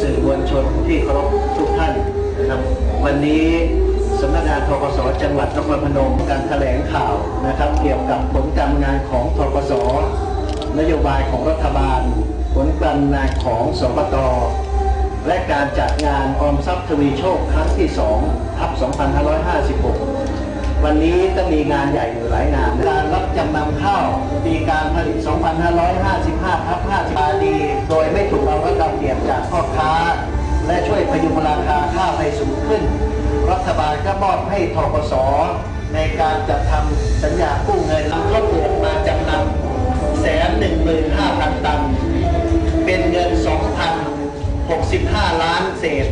สื่อมวลชนที่เคารพทุกท่านนะครับวันนี้สำนักงานทกสจังหวัดนครพนมการแถลงข่าวนะครับ เกี่ยวกับผลการงานของทกสนโยบายของรัฐบาล ผลการงานของสปตและการจัดงานออมทรัพย์ทวีโชคครั้งที่2ทับ2556 วันนี้ก็มีงานใหญ่อยู่หลายงาน การรับจำนำข้าวปีการผลิต 2555ทับ50ดี โดยไม่ถูกเอารัดเอาเปรียบจากพ่อค้า และช่วยพยุงราคาข้าวให้สูงขึ้น รัฐบาลก็มอบให้ทกสในการจัดทำสัญญากู้เงินนำข้าวเปลือกมาจำนำแสนหนึ่งหมื่นห้าพันตัน เป็นเงิน 2,065 ล้านเศษ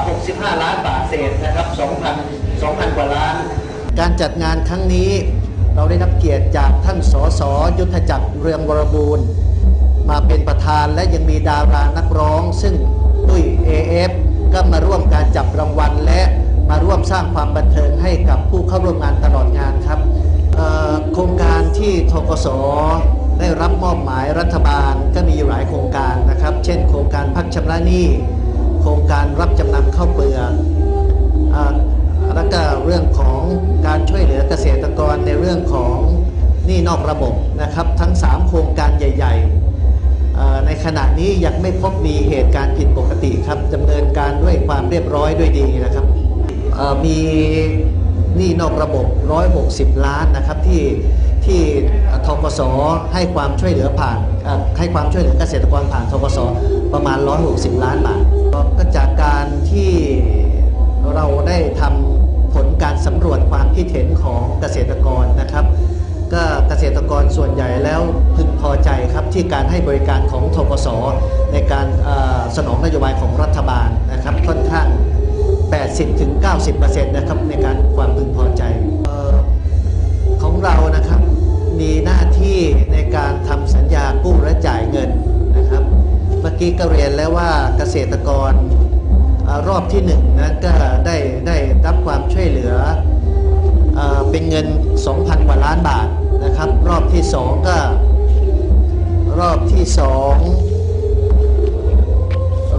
65 ล้านบาทเศษนะครับ2,000 2,000 กว่าล้าน การจัดงานครั้งนี้เราได้รับเกียรติจากท่านสสยุทธจักรเรืองวรบูรณ์ มาเป็นประธานและยังมีดารานักร้อง ซึ่งตุ้ย AF ก็มาร่วมการจับรางวัล และมาร่วมสร้างความบันเทิงให้กับผู้เข้าร่วมงานตลอดงานครับโครงการที่ทกสได้รับมอบหมายรัฐบาลก็มีหลายโครงการนะครับ เช่น โครงการพักชำระหนี้ โครงการรับจำนำข้าวเปลือก แล้วก็เรื่องของการช่วยเหลือเกษตรกรในเรื่องของหนี้นอกระบบนะครับทั้ง 3 โครงการใหญ่ ๆ ในขณะนี้ยังไม่พบมีเหตุการณ์ผิดปกติครับดำเนินการด้วยความเรียบร้อยด้วยดีนะครับมีหนี้นอกระบบ 160 ล้านนะครับที่ที่ทกสให้ความช่วยเหลือผ่านให้ความช่วยเหลือเกษตรกรผ่านทกสประมาณ 160 ล้านบาทก็จา ที่การให้บริการของทกสในการสนองนโยบายของรัฐบาลนะครับค่อนข้าง 80-90%นะครับในการความพึงพอใจอของเรานะครับมีหน้าที่ในการทำสัญญากู้และจ่ายเงินนะครับ เมื่อกี้ก็เรียนแล้วว่าเกษตรกรอรอบที่หนึ่งนก็ได้ได้รับความช่วยเหลือเอ่อเป็นเงิน 2,000 กว่าล้านบาทนะครับ รอบที่ 2 ก็ รอบที่2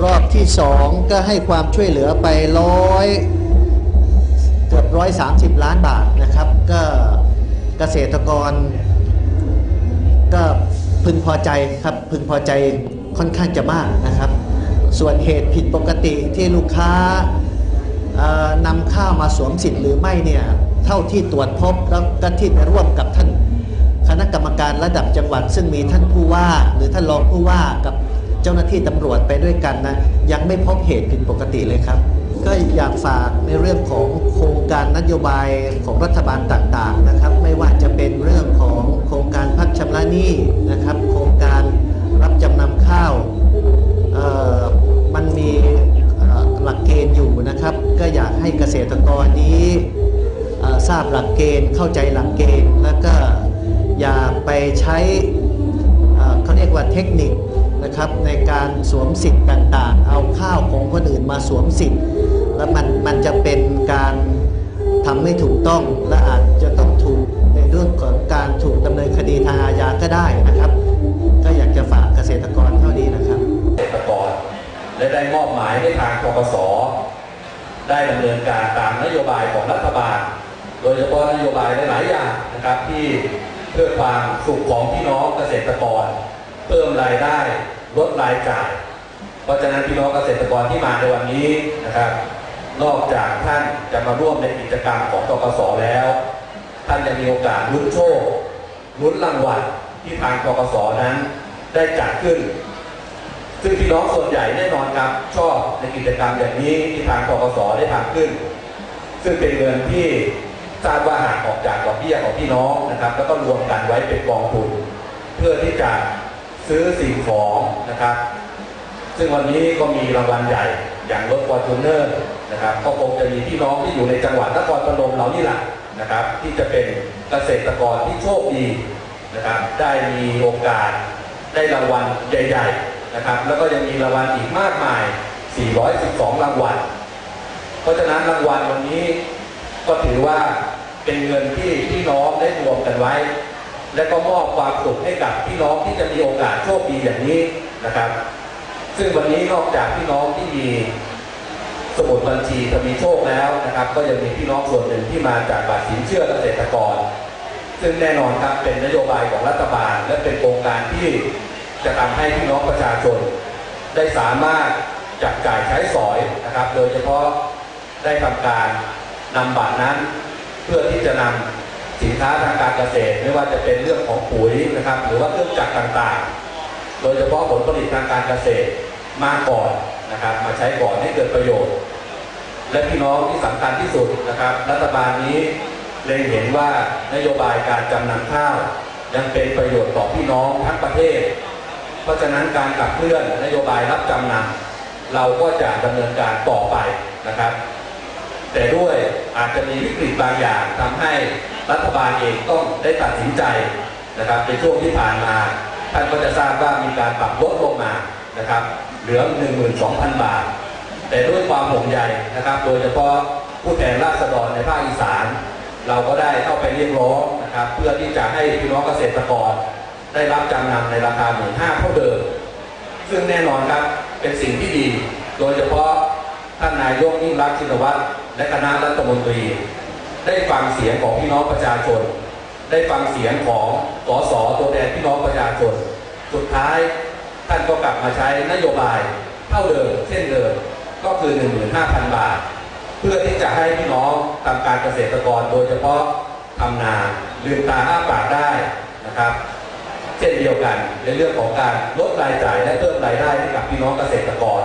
รอบที่2ก็ให้ความช่วยเหลือไปร้อยเกือบร้อยสามสิบล้านบาทนะครับ ก็เกษตรกร ก็พึงพอใจครับพึงพอใจค่อนข้างจะมากนะครับ ส่วนเหตุผิดปกติที่ลูกค้านำข้าวมาสวมสิทธิ์หรือไม่เนี่ย เท่าที่ตรวจพบแล้วก็ที่ไปร่วมกับท่าน ณะกรรมการระดับจังหวัด ซึ่งมีท่านผู้ว่าหรือท่านรองผู้ว่ากับเจ้าหน้าที่ตำรวจไปด้วยกันนะยังไม่พบเหตุผิดปกติเลยครับ ก็อยากฝากในเรื่องของโครงการนโยบายของรัฐบาลต่างๆนะครับ ไม่ว่าจะเป็นเรื่องของโครงการพักชำระหนี้นะครับ โครงการรับจำนำข้าวมันมีหลักเกณฑ์อยู่นะครับ ก็อยากให้เกษตรกรนี้ทราบหลักเกณฑ์เข้าใจหลักเกณฑ์แล้วก็ อย่าไปใช้เอ่อเขาเรียกว่าเทคนิคนะครับในการสวมสิทธิ์ต่างๆ เอาข้าวของคนอื่นมาสวมสิทธิ์ แล้วมันมันจะเป็นการทำไม่ถูกต้องและอาจจะต้องถูกในเรื่องของการถูกดำเนินคดีทางอาญาก็ได้นะครับ ก็อยากจะฝากเกษตรกรเท่านี้นะครับ เกษตรกรและได้มอบหมายให้ทางกกสได้ดำเนินการตามนโยบายของรัฐบาล โดยเฉพาะนโยบายหลายๆอย่างนะครับที่ เพื่อความสุขของพี่น้องเกษตรกร เพิ่มรายได้ลดรายจ่าย เพราะฉะนั้นพี่น้องเกษตรกรที่มาในวันนี้นะครับ นอกจากท่านจะมาร่วมในกิจกรรมของตกสแล้ว ท่านยังมีโอกาสลุ้นโชคลุ้นรางวัลที่ทางตกสนั้นได้จัดขึ้น ซึ่งพี่น้องส่วนใหญ่แน่นอนครับชอบในกิจกรรมอย่างนี้ที่ทางกกสได้ทำขึ้น ซึ่งเป็นเงินที่ ทราบว่าหากออกจากดอกเบี้ยของพี่น้องนะครับ แล้วก็รวมกันไว้เป็นกองทุน เพื่อที่จะซื้อสิ่งของนะครับ ซึ่งวันนี้ก็มีรางวัลใหญ่อย่างรถฟอร์จูเนอร์นะครับก็คงจะมีพี่น้องที่อยู่ในจังหวัดนครปฐมเรานี่แหละนะครับ ที่จะเป็นเกษตรกรที่โชคดีนะครับ ได้มีโอกาสได้รางวัลใหญ่ ๆนะครับ แล้วก็ยังมีรางวัลอีกมากมาย 412 รางวัล เพราะฉะนั้นรางวัลวันนี้ก็ถือว่า เป็นเงินที่พี่น้องได้รวมกันไว้ และก็มอบความสุขให้กับพี่น้องที่จะมีโอกาสโชคดีอย่างนี้นะครับ ซึ่งวันนี้นอกจากพี่น้องที่มีสมุดบัญชีทวีโชคแล้วนะครับ ก็ยังมีพี่น้องส่วนหนึ่งที่มาจากบัตรสินเชื่อเกษตรกร ซึ่งแน่นอนครับเป็นนโยบายของรัฐบาล และเป็นโครงการที่จะทำให้พี่น้องประชาชน ได้สามารถจับจ่ายใช้สอยนะครับ โดยเฉพาะได้ทำการนำบัตรนั้น เพื่อที่จะนำสินค้าทางการเกษตร ไม่ว่าจะเป็นเรื่องของปุ๋ยนะครับ หรือว่าเครื่องจักรต่างๆ โดยเฉพาะผลผลิตทางการเกษตรมาก่อนนะครับ มาใช้ก่อนให้เกิดประโยชน์ และพี่น้องที่สำคัญที่สุดนะครับ รัฐบาลนี้เล็งเห็นว่านโยบายการจำนำข้าวยังเป็นประโยชน์ต่อพี่น้องทั้งประเทศ เพราะฉะนั้นการขับเคลื่อนนโยบายรับจำนำเราก็จะดำเนินการต่อไปนะครับ แต่ด้วยอาจจะมีวิกฤตบางอย่างทำให้รัฐบาลเองต้องได้ตัดสินใจนะครับในช่วงที่ผ่านมา ท่านก็จะทราบว่ามีการปรับลดลงมานะครับเหลือ 12,000 บาท แต่ด้วยความห่วงใยนะครับ โดยเฉพาะผู้แทนราษฎรในภาคอีสาน เราก็ได้เข้าไปเรียกร้องนะครับ เพื่อที่จะให้พี่น้องเกษตรกร ได้รับจำนำในราคาหมื่นห้าเท่าเดิมซึ่งแน่นอนครับเป็นสิ่งที่ดี โดยเฉพาะท่านนายกยิ่งรักชินวัตร และคณะรัฐมนตรี ได้ฟังเสียงของพี่น้องประชาชน ได้ฟังเสียงของสสตัวแทนพี่น้องประชาชน สุดท้ายท่านก็กลับมาใช้นโยบายเท่าเดิมเช่นเดิมก็คือ 15,000 บาท เพื่อที่จะให้พี่น้องทำการเกษตรกรโดยเฉพาะทำนาลืมตาอ้าปากได้นะครับ เช่นเดียวกันในเรื่องของการลดรายจ่ายและเพิ่มรายได้ให้กับพี่น้องเกษตรกร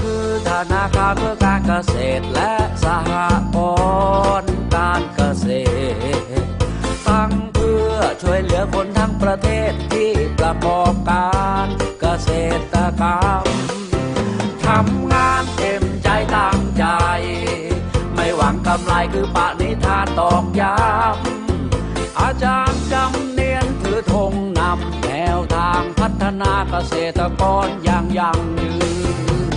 คือธนาคารเพื่อการเกษตรและสหกรณ์การเกษตร ตั้งเพื่อช่วยเหลือคนทั้งประเทศที่ประกอบการเกษตรกรรมทำงานเต็มใจตั้งใจ ไม่หวังกำไรคือปณิธานตอกย้ำอาจารย์จำเนียนถือธงนำแนวทางพัฒนาเกษตรกรอย่างยั่งยืน